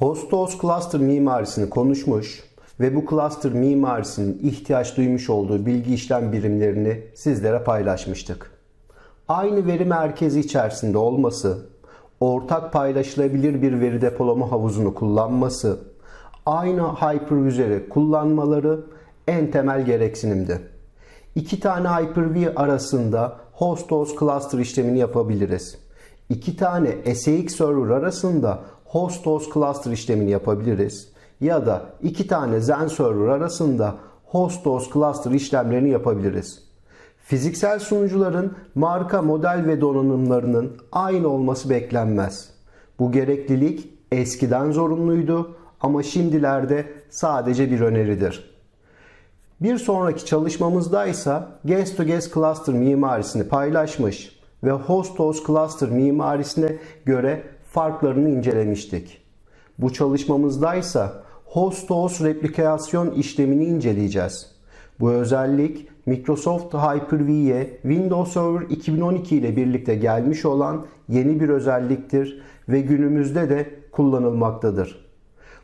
Host-host cluster mimarisini konuşmuş ve bu cluster mimarisinin ihtiyaç duymuş olduğu bilgi işlem birimlerini sizlere paylaşmıştık. Aynı veri merkezi içerisinde olması, ortak paylaşılabilir bir veri depolama havuzunu kullanması, aynı hypervisörü kullanmaları en temel gereksinimdi. İki tane Hyper-V arasında host-host cluster işlemini yapabiliriz. İki tane SAX server arasında host-host cluster işlemini yapabiliriz. Ya da iki tane Zen server arasında host-host cluster işlemlerini yapabiliriz. Fiziksel sunucuların marka, model ve donanımlarının aynı olması beklenmez. Bu gereklilik eskiden zorunluydu ama şimdilerde sadece bir öneridir. Bir sonraki çalışmamızda ise guest to guest cluster mimarisini paylaşmış ve host host cluster mimarisine göre farklarını incelemiştik. Bu çalışmamızda ise host to host replikasyon işlemini inceleyeceğiz. Bu özellik Microsoft Hyper-V'ye Windows Server 2012 ile birlikte gelmiş olan yeni bir özelliktir ve günümüzde de kullanılmaktadır.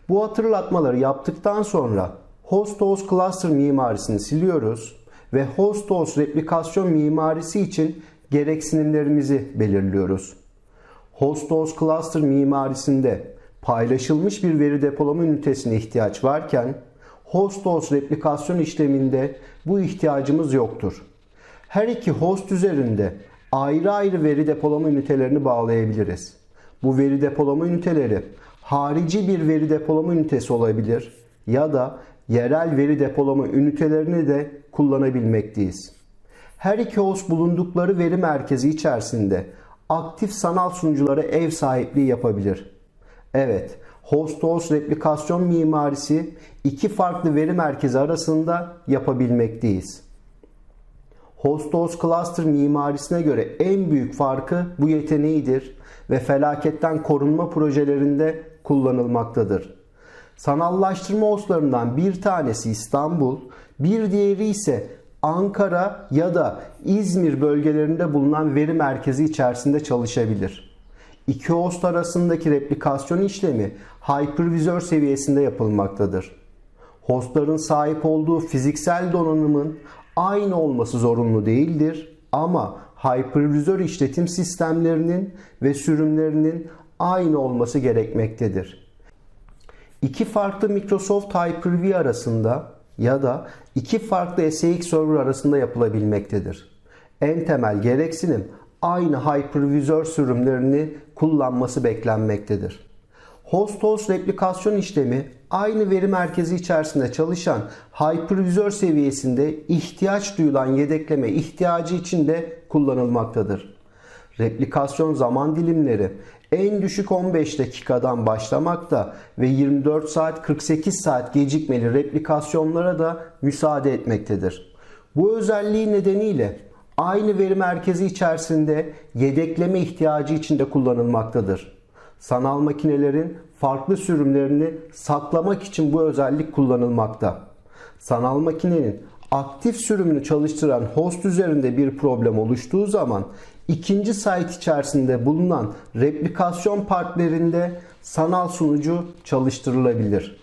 Bu hatırlatmaları yaptıktan sonra host host cluster mimarisini siliyoruz ve host host replikasyon mimarisi için gereksinimlerimizi belirliyoruz. Host host cluster mimarisinde paylaşılmış bir veri depolama ünitesine ihtiyaç varken host host replikasyon işleminde bu ihtiyacımız yoktur. Her iki host üzerinde ayrı ayrı veri depolama ünitelerini bağlayabiliriz. Bu veri depolama üniteleri harici bir veri depolama ünitesi olabilir ya da yerel veri depolama ünitelerini de kullanabilmekteyiz. Her iki host bulundukları veri merkezi içerisinde aktif sanal sunuculara ev sahipliği yapabilir. Evet, host-host replikasyon mimarisi iki farklı veri merkezi arasında yapabilmekteyiz. Host-host cluster mimarisine göre en büyük farkı bu yeteneğidir ve felaketten korunma projelerinde kullanılmaktadır. Sanallaştırma hostlarından bir tanesi İstanbul, bir diğeri ise Ankara ya da İzmir bölgelerinde bulunan veri merkezi içerisinde çalışabilir. İki host arasındaki replikasyon işlemi hypervisör seviyesinde yapılmaktadır. Hostların sahip olduğu fiziksel donanımın aynı olması zorunlu değildir ama hypervisör işletim sistemlerinin ve sürümlerinin aynı olması gerekmektedir. İki farklı Microsoft Hyper-V arasında ya da iki farklı SAX server arasında yapılabilmektedir. En temel gereksinim aynı hypervisör sürümlerini kullanması beklenmektedir. Host-host replikasyon işlemi aynı veri merkezi içerisinde çalışan hypervisör seviyesinde ihtiyaç duyulan yedekleme ihtiyacı için de kullanılmaktadır. Replikasyon zaman dilimleri en düşük 15 dakikadan başlamakta ve 24 saat 48 saat gecikmeli replikasyonlara da müsaade etmektedir. Bu özelliği nedeniyle aynı veri merkezi içerisinde yedekleme ihtiyacı içinde kullanılmaktadır. Sanal makinelerin farklı sürümlerini saklamak için bu özellik kullanılmakta. Sanal makinenin aktif sürümünü çalıştıran host üzerinde bir problem oluştuğu zaman ikinci site içerisinde bulunan replikasyon partnerinde sanal sunucu çalıştırılabilir.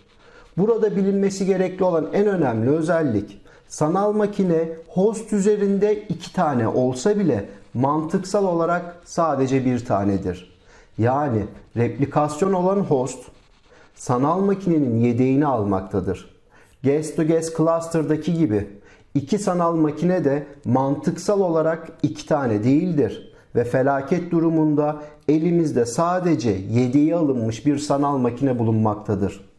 Burada bilinmesi gerekli olan en önemli özellik sanal makine host üzerinde iki tane olsa bile mantıksal olarak sadece bir tanedir. Yani replikasyon olan host sanal makinenin yedeğini almaktadır. Guest to guest cluster'daki gibi iki sanal makine de mantıksal olarak iki tane değildir ve felaket durumunda elimizde sadece yedeği alınmış bir sanal makine bulunmaktadır.